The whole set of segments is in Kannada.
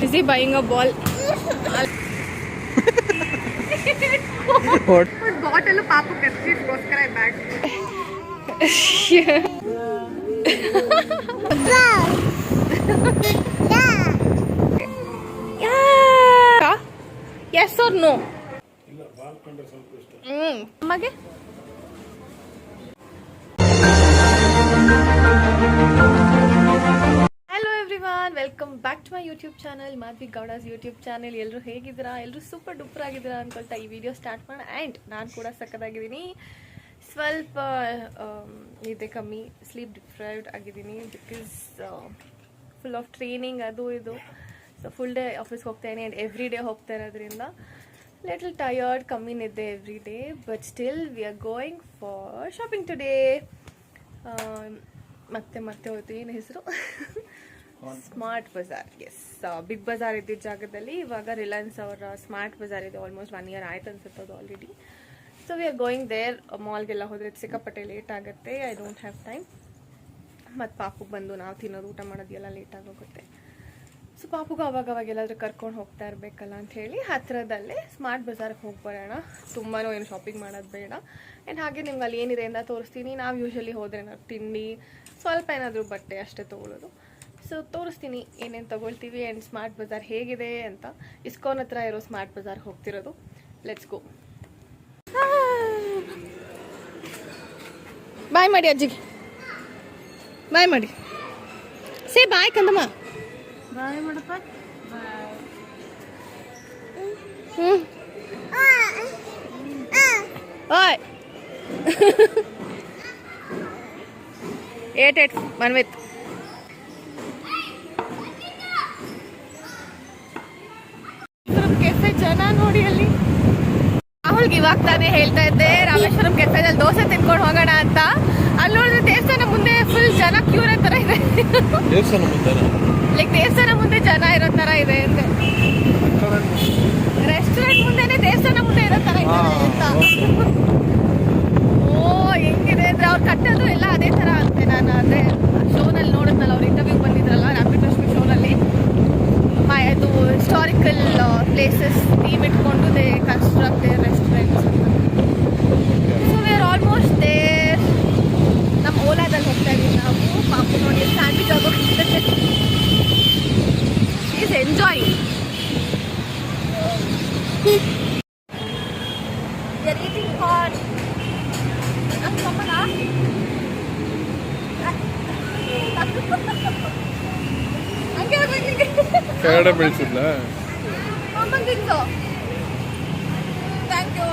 Busy buying a ball. What? Bottle ಪಾಪು ಕರ್ಚಿಗೋಸ್ಕರ bag yes are no hmm ಅಮ್ಮಗೆ hello everyone welcome back to my YouTube channel Madhvi Gowda's YouTube channel ಎಲ್ಲರೂ ಹೇಗಿದ್ದೀರಾ? ಎಲ್ಲರೂ ಸೂಪರ್ ಡೂಪರ್ ಆಗಿದ್ದೀರಾ ಅನ್ಕೊಳ್ತಾ ಈ ವಿಡಿಯೋ ಸ್ಟಾರ್ಟ್ ಮಾಡೋಣ. ಆ್ಯಂಡ್ ನಾನು ಕೂಡ ಸಕ್ಕದಾಗಿದ್ದೀನಿ ಸ್ವಲ್ಪ ಇದೆ ನಿದ್ದೆ ಕಮ್ಮಿ ಸ್ಲೀಪ್ ಡಿಪ್ರೈವ್ಡ್ ಆಗಿದ್ದೀನಿ ಬಿಕಾಸ್ ಫುಲ್ ಆಫ್ ಟ್ರೈನಿಂಗ್ ಅದು ಇದು. ಸೊ ಫುಲ್ ಡೇ ಆಫೀಸ್ಗೆ ಹೋಗ್ತೇನೆ ಆ್ಯಂಡ್ ಎವ್ರಿ ಡೇ ಹೋಗ್ತಾ ಇರೋದ್ರಿಂದ ಲಿಟಲ್ ಟಯರ್ಡ್ ಕಮ್ಮಿ ಇದ್ದೆ every day but still we are going for shopping today ಮತ್ತೆ ಮತ್ತೆ ಹೋಯ್ತು. ಏನು ಹೆಸರು? Smart Bazaar yes Big Bazaar ಇದ್ದಿದ್ದ ಜಾಗದಲ್ಲಿ ಇವಾಗ ರಿಲಯನ್ಸ್ ಅವರ ಸ್ಮಾರ್ಟ್ ಬಜಾರ್ ಇದೆ. ಆಲ್ಮೋಸ್ಟ್ ಒನ್ ಇಯರ್ ಆಯ್ತು ಅನ್ಸುತ್ತೆ ಅದು already so we are going there ಮಾಲ್ಗೆಲ್ಲ ಹೋದ್ರೆ ಸಿಕ್ಕಾಪಟ್ಟೆ ಲೇಟ್ ಆಗುತ್ತೆ. ಐ ಡೋಂಟ್ ಹ್ಯಾವ್ ಟೈಮ್ ಮತ್ತು ಪಾಪುಗೆ ಬಂದು ನಾವು ತಿನ್ನೋದು, ಊಟ ಮಾಡೋದೆಲ್ಲ ಲೇಟ್ ಆಗೋಗುತ್ತೆ. ಸೊ ಪಾಪುಗೆ ಅವಾಗ ಅವಾಗ ಎಲ್ಲಾದರೂ ಕರ್ಕೊಂಡು ಹೋಗ್ತಾ ಇರಬೇಕಲ್ಲ ಅಂತ ಹೇಳಿ ಹತ್ತಿರದಲ್ಲೇ ಸ್ಮಾರ್ಟ್ ಬಜಾರ್ಗೆ ಹೋಗಿ ಬರೋಣ. ತುಂಬಾ ಏನು ಶಾಪಿಂಗ್ ಮಾಡೋದು ಬೇಡ. ಆ್ಯಂಡ್ ಹಾಗೆ ನಿಮ್ಗೆ ಅಲ್ಲಿ ಏನಿದೆ ಅಂತ ತೋರಿಸ್ತೀನಿ. ನಾವು ಯೂಶ್ವಲಿ ಹೋದ್ರೆ ನಾವು ತಿಂಡಿ, ಸ್ವಲ್ಪ ಏನಾದರೂ ಬಟ್ಟೆ ಅಷ್ಟೇ ತೊಗೊಳೋದು. ಸೊ ತೋರಿಸ್ತೀನಿ ಏನೇನು ತೊಗೊಳ್ತೀವಿ ಆ್ಯಂಡ್ ಸ್ಮಾರ್ಟ್ ಬಜಾರ್ ಹೇಗಿದೆ ಅಂತ. ಇಸ್ಕಾನ್ ಹತ್ರ ಇರೋ ಸ್ಮಾರ್ಟ್ ಬಜಾರ್ ಹೋಗ್ತಿರೋದು. ಲೆಟ್ಸ್ ಗೋ ಬಾಯ್ ಮಾಡಿ ಅಜ್ಜಿಗೆ. ಬಾಯ್ ಮಾಡಿ. ಸೇ ಬಾಯ್ ಕಂದಮ್ಮ. ಬಾಯ್ ಮಾಡಪ್ಪ. ಹ್ಞೂ ಓಯ್ ಏಟ್ ಏಟ್ ಮನ್ವಿತ್ ಕೆಫೆ ಜನ ನೋಡಿ ಅಲ್ಲಿ ರಾಹುಲ್ಗೆ ಇವಾಗ ತಾನೇ ಹೇಳ್ತಾ ಇದ್ದೆ. ರಾಮೇಶ್ವರಂ ಕೆತ್ತದಲ್ಲಿ ದೋಸೆ ತಿನ್ಕೊಂಡು ಹೋಗೋಣ ಅಂತ. ಅಲ್ಲಿ ನೋಡಿದ್ರೆ ದೇವಸ್ಥಾನ ಮುಂದೆ ಫುಲ್ ಜನ ಕ್ಯೂ ತರ ಇದೆ. ದೇವಸ್ಥಾನ ಮುಂದೆ ಲೈಕ್ ದೇವಸ್ಥಾನ ಮುಂದೆ ಜನ ಇರೋ ತರ ಇದೆ ಅಂತೆ. ರೆಸ್ಟೋರೆಂಟ್ ಮುಂದೆನೆ ದೇವಸ್ಥಾನ ಮುಂದೆ ಇರೋ ತರ ಇದೆ ಅಂತ. They're eating hot. Ang kapala. ಹಂಗೆ ಬಂದಿಗೆ ಕನ್ನಡ ಬೆಳೆಸಿದ್ಲ ಬಂದಿದ್ದು thank you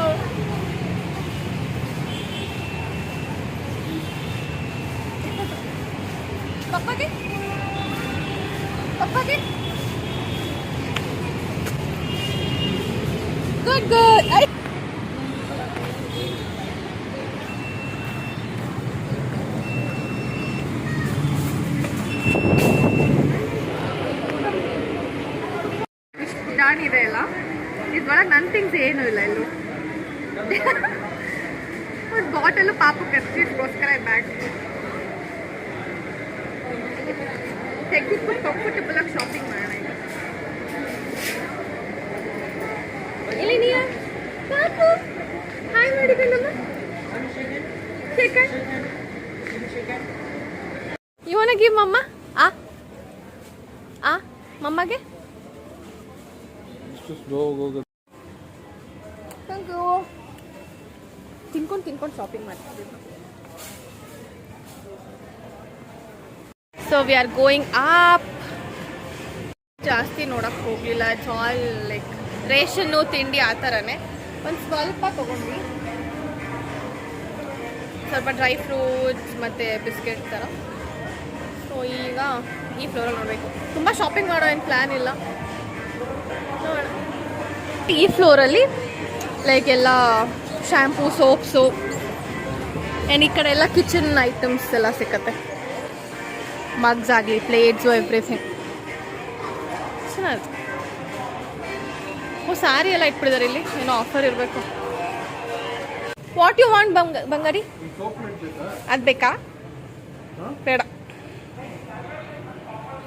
ಪಪ್ಪಗೆ ಪಪ್ಪಗೆ good good I hi ಮಾಡಿದೆ ನಮ್ಮ ಇವನ ಗಿವ್ ಮಮ್ಮ. ಆ. ಆ ಮಮ್ಮಗೆ? ಯು ತಿನ್ಕೊಂಡು ತಿನ್ಕೊಂಡು ಶಾಪಿಂಗ್ ಮಾಡ್ತೀವಿ so we are going up ಜಾಸ್ತಿ ನೋಡಕ್ಕೆ ಹೋಗ್ಲಿಲ್ಲ. ಇಟ್ಸ್ ಆಲ್ ಲೈಕ್ ರೇಷನ್ನು, ತಿಂಡಿ ಆ ಥರನೇ. ಒಂದು ಸ್ವಲ್ಪ ತೊಗೊಂಡ್ವಿ. ಸ್ವಲ್ಪ ಡ್ರೈ ಫ್ರೂಟ್ಸ್ ಮತ್ತು ಬಿಸ್ಕೆಟ್ ಥರ. ಸೊ ಈಗ ಈ ಫ್ಲೋರಲ್ಲಿ ನೋಡಬೇಕು. ತುಂಬ ಶಾಪಿಂಗ್ ಮಾಡೋ ಏನು ಪ್ಲ್ಯಾನ್ ಇಲ್ಲ. ಈ ಫ್ಲೋರಲ್ಲಿ ಲೈಕ್ ಎಲ್ಲ ಶ್ಯಾಂಪೂ ಸೋಪ್ಸು ಆ್ಯಂಡ್ ಈ ಕಡೆ ಎಲ್ಲ ಕಿಚನ್ ಐಟಮ್ಸ್ ಎಲ್ಲ ಸಿಕ್ಕತ್ತೆ. ಮಗ್ಸ್ ಆಗಲಿ ಪ್ಲೇಟ್ಸು ಎವ್ರಿಥಿಂಗ್ ಚೆನ್ನಾಗಿದೆ ಓ ಸ್ಯಾರಿ ಎಲ್ಲ ಇಟ್ಬಿಡಿದಾರೆ ಇಲ್ಲಿ. ಏನೋ ಆಫರ್ ಇರಬೇಕು. ವಾಟ್ ಯು ವಾಂಟ್ ಬಂಗ, ಬಂಗಾರಿ? ಅದು ಬೇಕಾ? ಬೇಡ.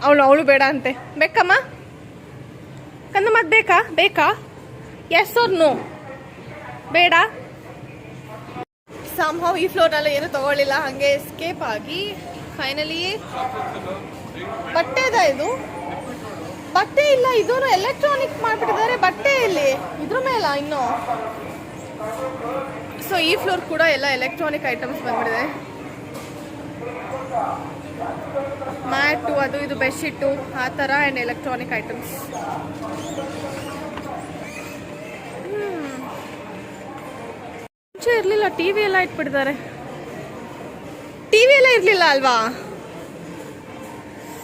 ಅವಳು ಅವಳು ಬೇಡ ಅಂತೆ. ಬೇಕಮ್ಮ? ಕಂದಮ್ಮ, ಅದು ಬೇಕಾ? ಬೇಕಾ? ಎಸ್ ಅವ್ರ ನೋ ಬೇಡ. ಸಂಭವ್ ಈ ಫ್ಲೋರ್ನಲ್ಲಿ ಏನು ತಗೊಳ್ಳಿಲ್ಲ. ಹಾಗೆ ಎಸ್ಕೇಪ್ ಆಗಿ ಫೈನಲಿ ಬಟ್ಟೆ ಇದೆ ಇದು. ಬಟ್ಟೆ ಇಲ್ಲ ಇದನ್ನು ಎಲೆಕ್ಟ್ರಾನಿಕ್ ಮಾಡ್ಬಿಟ್ಟಿದ್ದಾರೆ, ಬಟ್ಟೆ ಇಲ್ಲಿ, ಇದ್ರ ಮೇಲ ಇನ್ನು. ಸೊ ಈ ಫ್ಲೋರ್ ಕೂಡ ಎಲ್ಲ ಎಲೆಕ್ಟ್ರಾನಿಕ್ ಐಟಮ್ಸ್ ಬಂದ್ಬಿಟ್ಟಿದೆ. ಮ್ಯಾಟು ಅದು ಇದು ಬೆಡ್ಶೀಟು ಆ ಥರ ಆ್ಯಂಡ್ ಎಲೆಕ್ಟ್ರಾನಿಕ್ ಐಟಮ್ಸ್ ಮುಂಚೆ ಇರಲಿಲ್ಲ ಟಿ ವಿ ಎಲ್ಲ ಇಟ್ಬಿಟ್ಟಿದ್ದಾರೆ. ಟಿ ವಿ ಎಲ್ಲ ಇರಲಿಲ್ಲ ಅಲ್ವಾ?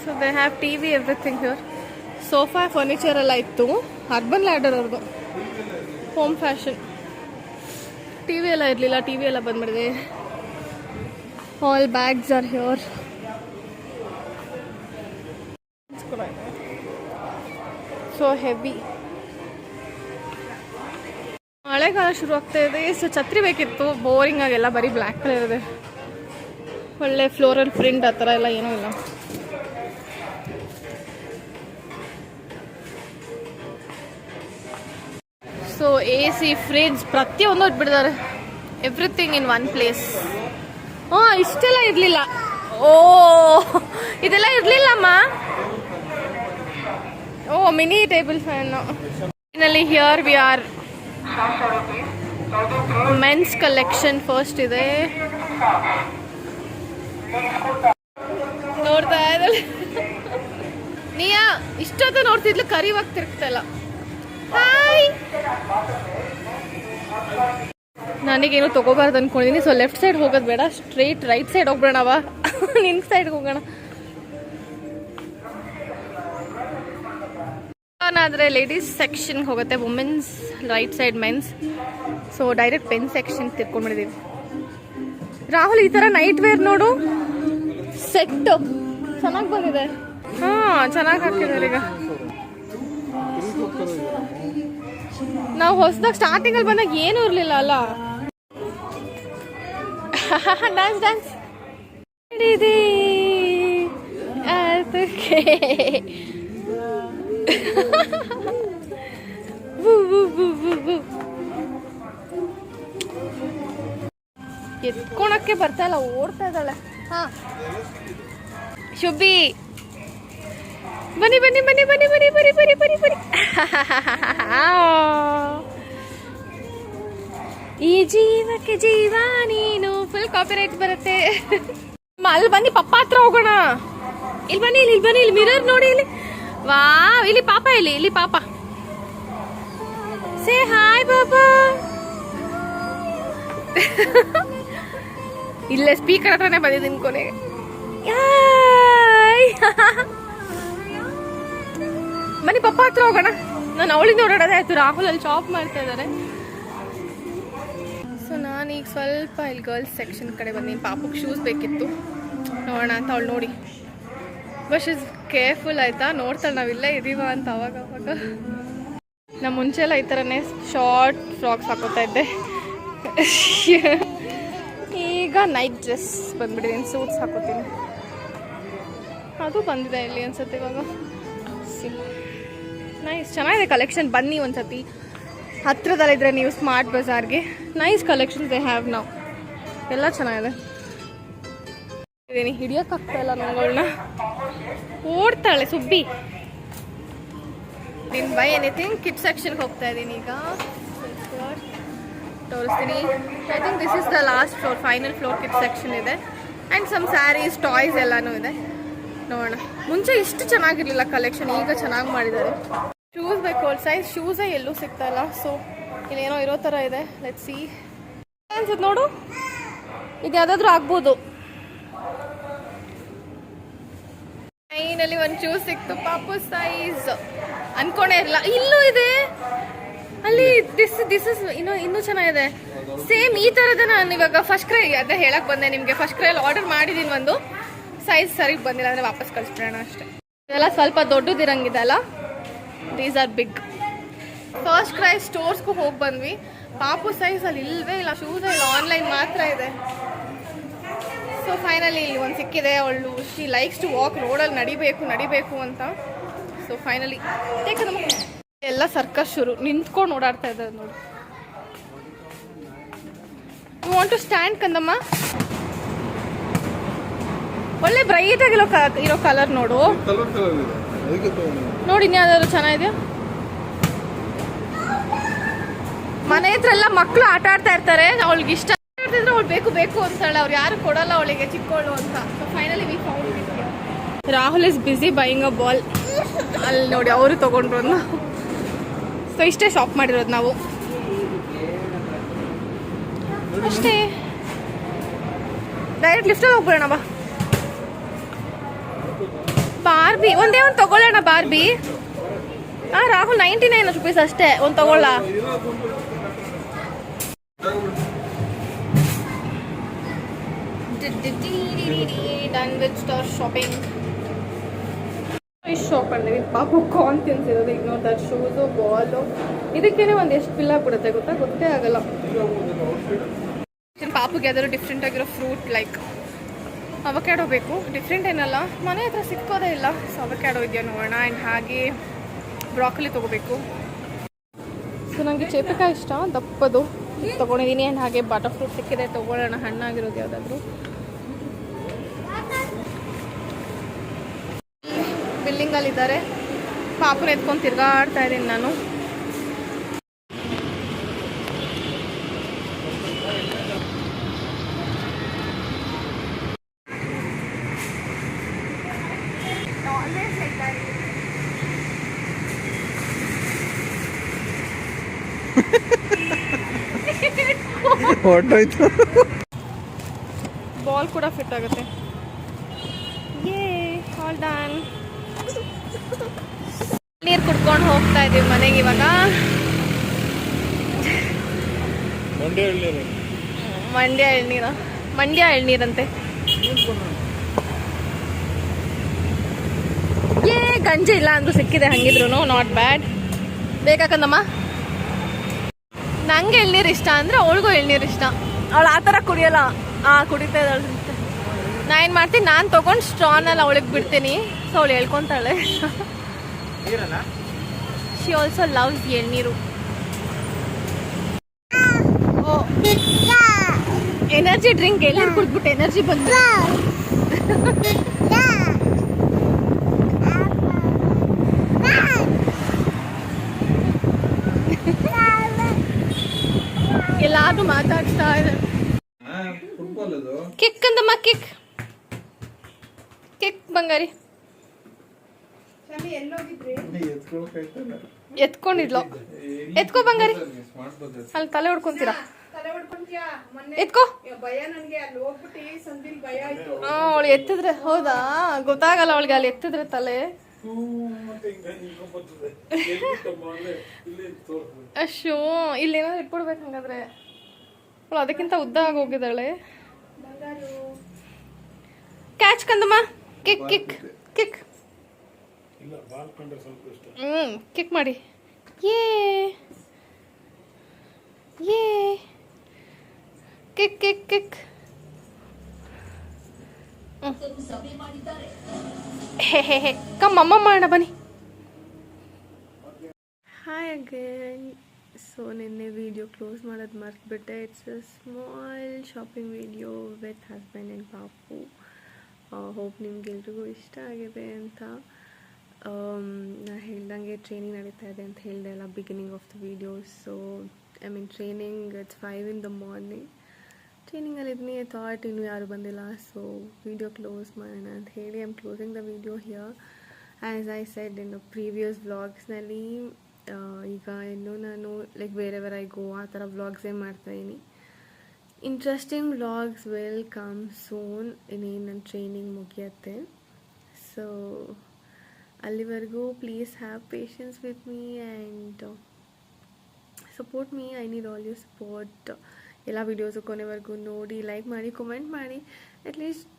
So they have T V everything here sofa furniture ಎಲ್ಲ ಇತ್ತು. ಅರ್ಬನ್ ಲ್ಯಾಡರ್ ಅವ್ರದ್ದು ಹೋಮ್ ಫ್ಯಾಷನ್ ಟಿ ವಿ ಎಲ್ಲ ಇರಲಿಲ್ಲ ಟಿ ವಿ ಎಲ್ಲ ಬಂದ್ಬಿಡಿದೆ. All bags are here so heavy ಮಳೆಗಾಲ ಶುರು ಆಗ್ತಾ ಇದೆ. ಸೊ ಛತ್ರಿ ಬೇಕಿತ್ತು. ಬೋರಿಂಗ್ ಆಗೆಲ್ಲ ಬರೀ ಬ್ಲ್ಯಾಕ್ ಕಲರ್ ಇದೆ. ಒಳ್ಳೆ ಫ್ಲೋರಲ್ ಪ್ರಿಂಟ್ ಆ ಥರ ಎಲ್ಲ ಏನೂ ಇಲ್ಲ. ಸೊ ಎ ಸಿ ಫ್ರಿಜ್ ಪ್ರತಿಯೊಂದು ಇಟ್ಬಿಟ್ಟಿದ್ದಾರೆ ಎವ್ರಿಥಿಂಗ್ ಇನ್ ಒನ್ ಪ್ಲೇಸ್ ಹಾಂ, ಇಷ್ಟೆಲ್ಲ ಇರಲಿಲ್ಲ. ಓ, ಇದೆಲ್ಲ ಇರಲಿಲ್ಲಮ್ಮ. ಓ, mini table fan. Here we are men's collection first ಇದೆ. ನೋಡ್ತಾ ಇದ್ದಲ್ಲ ನೀಯ, ಇಷ್ಟೊತ್ತ ನೋಡ್ತಿದ್ಲು, ಕರಿವಾಗ ತಿರುಗ್ತಲ್ಲ ಹಾಯ್ ನನಗೇನು ತಗೋಬಾರ್ದು ಅನ್ಕೊಂಡಿದ್ದೀನಿ ಸೊ ಲೆಫ್ಟ್ ಸೈಡ್ ಹೋಗೋದು ಬೇಡ ಸ್ಟ್ರೈಟ್ ರೈಟ್ ಸೈಡ್ ಹೋಗ್ಬೇಡವ ನಿನ್ ಸೈಡ್ ಹೋಗೋಣ. ಆದರೆ ಲೇಡೀಸ್ ಸೆಕ್ಷನ್ ಹೋಗುತ್ತೆ women's right side men's so direct pen section ತಿರ್ಕೊಂಡ್ಬಿಟ್ಟಿದ್ದೀವಿ Rahul, ಈ ಥರ ನೈಟ್ ವೇರ್ ನೋಡು. ಸೆಟ್ ಚೆನ್ನಾಗಿ ಬಂದಿದೆ. ಹಾಂ, ಚೆನ್ನಾಗಿ ಹಾಕಿದ್ದಾರೆ ಈಗ. ನಾವು ಹೊಸದಾಗ ಸ್ಟಾರ್ಟಿಂಗಲ್ಲಿ ಬಂದಾಗ ಏನೂ ಇರಲಿಲ್ಲ, ಅಲ್ಲ? Dance dance ಹಿಡಿದಿ. ಎತ್ಕೊಳಕ್ಕೆ ಬರ್ತಾ ಇಲ್ಲ, ಓಡ್ತಾ ಇದ್ದಾಳೆ. ಹಾ. ಶುಭಿ ಬನ್ನಿ ಬನ್ನಿ ಬನ್ನಿ ಬನ್ನಿ ಬನ್ನಿ ಬನ್ನಿ ಬನ್ನಿ ಬನ್ನಿ ಬನ್ನಿ. ಈ ಜೀವಕ್ಕೆ ಜೀವ, ನೀನು ಫುಲ್ ಕಾಪಿರೈಟ್ ಬರುತ್ತೆ. ಅಲ್ಲಿ ಬನ್ನಿ, ಪಪ್ಪ ಹತ್ರ ಹೋಗೋಣ. ಇಲ್ಲಿ ಬನ್ನಿ ಇಲ್ಲಿ ಬನ್ನಿ, ಇಲ್ಲಿ ಮಿರರ್ ನೋಡಿ, ಇಲ್ಲಿ. ವಾ ಇಲ್ಲಿ ಪಾಪ, ಇಲ್ಲಿ ಇಲ್ಲಿ ಪಾಪ. ಸೇ ಹಾಯ್ ಬಾಬಾ. ಇಲ್ಲೇ ಸ್ಪೀಕರ್ ಹತ್ರನೇ ಬಂದಿದ್ದೀನಿ ಕೊನೆಗೆ. ಬನ್ನಿ ಪಪ್ಪ ಹತ್ರ ಹೋಗೋಣ. ನಾನು ಅವಳಿಂದ ಓಡಾಡೋದೇ ಆಯ್ತು. ರಾಹುಲ್ ಅಲ್ಲಿ ಶಾಪ್ ಮಾಡ್ತಾ ಇದ್ದಾರೆ ಸೊ ನಾನೀಗ ಸ್ವಲ್ಪ ಇಲ್ಲಿ ಗರ್ಲ್ಸ್ ಸೆಕ್ಷನ್ ಕಡೆ ಬಂದೀನಿ. ಪಾಪಕ್ಕೆ ಶೂಸ್ ಬೇಕಿತ್ತು. ನೋಡೋಣ ಅಂತ ಅವಳು ನೋಡಿ. ಬಟ್ ಇಸ್ ಕೇರ್ಫುಲ್ ಆಯ್ತಾ? ನೋಡ್ತಾಳೆ ನಾವಿಲ್ಲ ಇದೀವ ಅಂತ ಅವಾಗ ಅವಾಗ. ನಮ್ಮ ಮುಂಚೆ ಎಲ್ಲ ಈ ಥರನೇ ಶಾರ್ಟ್ ಫ್ರಾಕ್ಸ್ ಹಾಕೋತಾ ಇದ್ದೆ. ಈಗ ನೈಟ್ ಡ್ರೆಸ್ ಬಂದ್ಬಿಟ್ಟಿದ್ದೀನಿ ಸೂಟ್ಸ್ ಹಾಕೋತೀನಿ. ಅದು ಬಂದಿದೆ ಇಲ್ಲಿ ಅನ್ಸುತ್ತೆ ಇವಾಗ. ನೈಸ್ ಚೆನ್ನಾಗಿದೆ ಕಲೆಕ್ಷನ್ ಬನ್ನಿ ಒಂದ್ಸತಿ. ಹತ್ರದಲ್ಲಿದ್ದರೆ ನೀವು ಸ್ಮಾರ್ಟ್ ಬಜಾರ್ಗೆ ನೈಸ್ ಕಲೆಕ್ಷನ್ ದೇ ಹ್ಯಾವ್ ನಾವು ಎಲ್ಲ ಚೆನ್ನಾಗಿದೆ. ಇದೀನಿ ಹಿಡಿಯೋಕ್ಕಾಗ್ತಾ ಇಲ್ಲ ನಂಗಳನ್ನ ಓಡ್ತಾಳೆ ಸುಬ್ಬಿ. ನಿನ್ ಬೈ ಎನಿಥಿಂಗ್ ಕಿಡ್ ಸೆಕ್ಷನ್ಗೆ ಹೋಗ್ತಾ ಇದ್ದೀನಿ ಈಗ. ತೋರಿಸ್ತೀನಿ. I think this is the last floor final floor kid section ಇದೆ. ಆ್ಯಂಡ್ ಸಮ್ ಸ್ಯಾರೀಸ್ ಟಾಯ್ಸ್ ಎಲ್ಲನೂ ಇದೆ. ನೋಡೋಣ. ಮುಂಚೆ ಇಷ್ಟು ಚೆನ್ನಾಗಿರ್ಲಿಲ್ಲ ಕಲೆಕ್ಷನ್ ಈಗ ಚೆನ್ನಾಗಿ ಮಾಡಿದ್ದಾರೆ. ಶೂಸ್ ಬೇಕು ಓಲ್ ಸೈಜ್ ಶೂಸೇ ಎಲ್ಲೂ ಸಿಗ್ತಾಯಿಲ್ಲ ಸೊ ಇಲ್ಲೇನೋ ಇರೋ ಥರ ಇದೆ. ಲೆಟ್ ಸಿ ಅನ್ಸುತ್ತೆ ನೋಡು? ಇದು ಯಾವುದಾದ್ರೂ ಆಗ್ಬೋದು. ಫೈನಲಿ ಒಂದು ಶೂಸ್ ಸಿಕ್ತು. ಪಾಪು ಸೈಜ್ ಅನ್ಕೊಂಡೇ ಇರಲಿಲ್ಲ. ಇಲ್ಲೂ ಇದೆ. ಅಲ್ಲಿ ದಿಸ್ ದಿಸ್ ಇಸ್ ಇನ್ನೂ ಇನ್ನೂ ಚೆನ್ನಾಗಿದೆ. ಸೇಮ್ ಈ ಥರದ ನಾನು ಇವಾಗ ಫಸ್ಟ್ ಕ್ರೈ ಅದೇ ಹೇಳಕ್ ಬಂದೆ ನಿಮಗೆ. ಫಸ್ಟ್ ಕ್ರೈಯಲ್ಲಿ ಆರ್ಡರ್ ಮಾಡಿದ್ದೀನಿ ಒಂದು. ಸೈಜ್ ಸರಿಗೆ ಬಂದಿಲ್ಲ ಅಂದರೆ ವಾಪಸ್ ಕಳಿಸ್ಬಿಡೋಣ ಅಷ್ಟೇ. ಇದೆಲ್ಲ ಸ್ವಲ್ಪ ದೊಡ್ಡದಿರಂಗಿದೆ ಅಲ್ಲ? These are big FirstCry ಸ್ಟೋರ್ಸ್ಗೂ ಹೋಗಿ ಬಂದ್ವಿ. ಪಾಪು ಸೈಜ್ ಅಲ್ಲಿ ಇಲ್ವೇ ಇಲ್ಲ ಶೂಸ್ ಇಲ್ಲ ಆನ್ಲೈನ್ ಮಾತ್ರ ಇದೆ. ಸೊ ಫೈನಲಿ ಇಲ್ಲಿ ಒಂದು ಸಿಕ್ಕಿದೆ, ಅವಳು ಶಿ ಲೈಕ್ಸ್ ಟು ವಾಕ್ ರೋಡಲ್ಲಿ ನಡಿಬೇಕು ನಡಿಬೇಕು ಅಂತ. ಸೊ ಫೈನಲಿ ಎಲ್ಲ ಸರ್ಕಸ್ ಶುರು. ನಿಂತ್ಕೊಂಡು ಓಡಾಡ್ತಾ ಇದ್ದಾರೆ ನೋಡಿ. ಯು ವಾಂಟ್ ಟು ಸ್ಟ್ಯಾಂಡ್ ಕಂದಮ್ಮ? ಒಳ್ಳೆ ಬ್ರೈಟ್ ಆಗಿರೋ ಇರೋ ಕಲರ್ ನೋಡು. ನೋಡಿ, ಇನ್ಯಾವ್ದಾದ್ರು ಚೆನ್ನಾಗಿದೆಯಾ? ಮನೆ ಹತ್ರ ಎಲ್ಲ ಮಕ್ಕಳು ಆಟ ಆಡ್ತಾ ಇರ್ತಾರೆ. ಅವಳಿಗೆ ಇಷ್ಟ ಆಡ್ತಿದ್ರೆ ಅವಳು ಬೇಕು ಬೇಕು ಅಂತಾಳೆ ಅವ್ರು ಯಾರು ಕೊಡಲ್ಲ ಅವಳಿಗೆ ಚಿಕ್ಕವಳು ಅಂತ. So finally we found Rahul is busy buying a ball ಅಲ್ಲಿ ನೋಡಿ, ಅವರು ತಗೊಂಡ್ರು ಒಂದು ಸೊ ಇಷ್ಟೇ ಶಾಪ್ ಮಾಡಿರೋದು ನಾವು. ಅಷ್ಟೇ. ಡೈರೆಕ್ಟ್ ಲಿಫ್ಟಲ್ಲಿ ಹೋಗ್ಬಿಡೋಣ, ಬಾ. ಬಾರ್ಬಿ ಒಂದೇ ಒಂದು ತಗೊಳ್ಳೋಣ ಬಾರ್ಬಿ ಹಾ ರಾಹುಲ್ ನೈಂಟಿ ನೈನ್ ರುಪೀಸ್ ಅಷ್ಟೇ. ಒಂದು ತಗೊಳ್ಳ. ಡನ್ ವಿತ್ ಶಾಪಿಂಗ್ ಶಾಪ್ ಪಾಪು ಕಾರ್ನ್ ಶೂಸು ಬಾಲು ಇದಕ್ಕೇನೆ ಒಂದು ಎಷ್ಟು ಗೊತ್ತಾ ಗೊತ್ತೇ ಡಿಫ್ರೆಂಟ್ ಆಗಿರೋ ಫ್ರೂಟ್ ಲೈಕ್ ಅವಕ್ಯಾಡೋ ಬೇಕು. ಡಿಫ್ರೆಂಟ್ ಏನಲ್ಲ. ಮನೆ ಹತ್ರ ಸಿಕ್ಕೋದೇ ಇಲ್ಲ. ಸೊ ಅವಕ್ಯಾಡೋ ಇದೆಯಾ ನೋಡೋಣ. ಆ್ಯಂಡ್ ಹಾಗೆ ಬ್ರಾಕಲಿ ತೊಗೋಬೇಕು. ಸೊ ನನಗೆ ಚೇಪಕಾಯಿ ಇಷ್ಟ. ದಪ್ಪದು. ತೊಗೊಂಡಿದ್ದೀನಿ. ಆ್ಯಂಡ್ ಹಾಗೆ ಬಟರ್ ಫ್ರೂಟ್ ಸಿಕ್ಕಿದೆ. ತೊಗೊಳ್ಳೋಣ. ಹಣ್ಣಾಗಿರೋದು ಯಾವುದಾದ್ರೂ. ಬಿಲ್ಡಿಂಗಲ್ಲಿದ್ದಾರೆ ಪಾಪುನ ಎತ್ಕೊಂಡು ತಿರ್ಗಾಡ್ತಾ ಇದ್ದೀನಿ ನಾನು. ಹೊರ್ಟೋಯ್ತು ಬಾಲ್ ಕೂಡ ಫಿಟ್ ಆಗುತ್ತೆ. ಯೇ ಆಲ್ ಡನ್ ನೀರು ಕುಡ್ಕೊಂಡು ಹೋಗ್ತಾ ಇದೀವಿ ಮನೆಗೆ ಇವಾಗ. ಮಂಡ್ಯ ಎಳ್ನೀರು. ಮಂಡ್ಯ ಎಳ್ನೀರ. ಮಂಡ್ಯ ಎಳ್ನೀರಂತೆ. ಏ ಗಂಜಿ ಇಲ್ಲ ಅಂದ್ರೂ ಸಿಕ್ಕಿದೆ ಹಂಗಿದ್ರು ನಾಟ್ ಬ್ಯಾಡ್ ಬೇಕಾಕಂದಮ್ಮ ನಂಗೆ ಎಳ್ನೀರು ಇಷ್ಟ ಅಂದ್ರೆ ಅವಳಿಗೂ ಎಳ್ನೀರು ಇಷ್ಟ. ಅವಳು ಆ ಥರ ಕುಡಿಯಲ್ಲ. ಆ ಕುಡಿತಾ ಇದ್ದಾಳೆ ನಾ ಏನು ಮಾಡ್ತೀನಿ ನಾನು ತೊಗೊಂಡು ಸ್ಟ್ರಾನಲ್ಲಿ ಅವಳಿಗೆ ಬಿಡ್ತೀನಿ. ಸೊ ಅವಳು ಹೇಳ್ಕೊತಾಳೆ ಶಿ ಆಲ್ಸೋ ಲವ್ಸ್ ಎಳ್ನೀರು. ಓ. ಎನರ್ಜಿ ಡ್ರಿಂಕ್ ಎಳ್ನೀರು ಕುಡ್ಬಿಟ್ಟು ಎನರ್ಜಿ ಬಂತು ಎಲ್ಲಾದ್ರೂ ಮಾತಾಡ್ತಾ ಇದೆ. ಫುಟ್ಬಾಲ್ ಅದು ಕಿಕ್ ಅಂದಮ್ಮ, ಕಿಕ್. ಕಿಕ್ ಬಂಗಾರಿ. ಎತ್ಕೊಂಡಿದ್ಲು. ಎತ್ಕೋ ಬಂಗಾರಿ. ಅಲ್ಲಿ ತಲೆ ಹೊಡ್ಕೊಂತೀರಾ? ಎತ್ಕೋ. ಅವಳು ಎತ್ತಿದ್ರೆ ಹೌದಾ? ಗೊತ್ತಾಗಲ್ಲ ಅವಳಿಗೆ, ಅಲ್ಲಿ ಎತ್ತಿದ್ರೆ ತಲೆ. ಅಶೋ ಇಲ್ಲಿ ಏನಾದ್ರು ಇಟ್ಬಿಡ್ಬೇಕು ಹಂಗಾದ್ರೆ. ಅವಳು ಅದಕ್ಕಿಂತ ಉದ್ದ ಆಗಿ ಹೋಗಿದ್ದಾಳೆ. ಕ್ಯಾಚ್ ಕಂದಮ್ಮ. Kick kick kick hmm kick ಮಾಡಿ. ಏ ಏ kick kick kick hey hey hey. ಕಮ್ಮಮ್ಮ ಮಾಡೋಣ ಬನ್ನಿ. ಹಾಯ್ ಅಗೇನ್ ಸೊ ನಿನ್ನೆ ವೀಡಿಯೋ ಕ್ಲೋಸ್ ಮಾಡೋದು ಮರೆತುಬಿಟ್ಟೆ. It's a small shopping video with husband and ಪಾಪು ಹೋಪ್ ನಿಮ್ಗೆಲ್ರಿಗೂ ಇಷ್ಟ ಆಗಿದೆ ಅಂತ. ನಾ ಹೇಳ್ದಂಗೆ ಟ್ರೈನಿಂಗ್ ನಡೀತಾ ಇದೆ ಅಂತ ಹೇಳಿದೆ ಅಲ್ಲ beginning of the video so I mean training it's five in the morning ಟ್ರೈನಿಂಗಲ್ಲಿ ಇದನ್ನೇ ಥಾಟ್ ಇನ್ನೂ ಯಾರು ಬಂದಿಲ್ಲ. ಸೊ ವೀಡಿಯೋ ಕ್ಲೋಸ್ ಮಾಡೋಣ ಅಂತ ಹೇಳಿ I am closing the video here as I said in previous ವ್ಲಾಗ್ಸ್ನಲ್ಲಿ ಈಗ ಇನ್ನೂ ನಾನು ಲೈಕ್ ಬೇರೆ ಬೇರೆ ಗೋ ಆ ಥರ ವ್ಲಾಗ್ಸೇ ಮಾಡ್ತಾಯಿದ್ದೀನಿ interesting vlogs will come soon ಇನ್ನೇನು ನನ್ನ ಟ್ರೈನಿಂಗ್ ಮುಗಿಯತ್ತೆ. ಸೊ ಅಲ್ಲಿವರೆಗೂ please have patience with me and support me I need all you support ಎಲ್ಲ ವೀಡಿಯೋಸು ಕೊನೆವರೆಗೂ ನೋಡಿ ಲೈಕ್ ಮಾಡಿ ಕಮೆಂಟ್ ಮಾಡಿ. ಅಟ್ಲೀಸ್ಟ್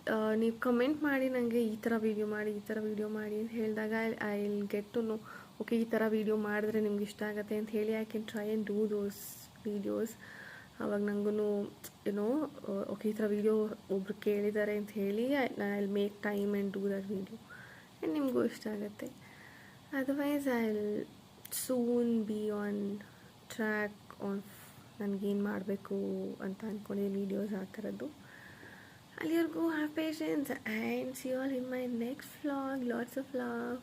ನೀವು ಕಮೆಂಟ್ ಮಾಡಿ ನನಗೆ ಈ ಥರ ವಿಡಿಯೋ ಮಾಡಿ, ಈ ಥರ ವಿಡಿಯೋ ಮಾಡಿ ಅಂತ ಹೇಳಿದಾಗ I will get to know okay, ಈ ಥರ ವೀಡಿಯೋ ಮಾಡಿದ್ರೆ ನಿಮ್ಗೆ ಇಷ್ಟ ಆಗುತ್ತೆ ಅಂತ ಹೇಳಿ I can try and do those videos ಅವಾಗ ನನಗೂ ಏನೋ ಓಕೆ, ಈ ಥರ ವೀಡಿಯೋ ಒಬ್ರು ಕೇಳಿದ್ದಾರೆ ಅಂತ ಹೇಳಿ I I make time and do that video and ನಿಮಗೂ ಇಷ್ಟ ಆಗುತ್ತೆ. Otherwise I soon be on track on ನನಗೇನು ಮಾಡಬೇಕು ಅಂತ ಅಂದ್ಕೊಂಡಿದ್ದೀನಿ ವೀಡಿಯೋಸ್ ಆ ಥರದ್ದು. ಅಲ್ಲಿವರೆಗೂ have and see all in my next vlog lots of love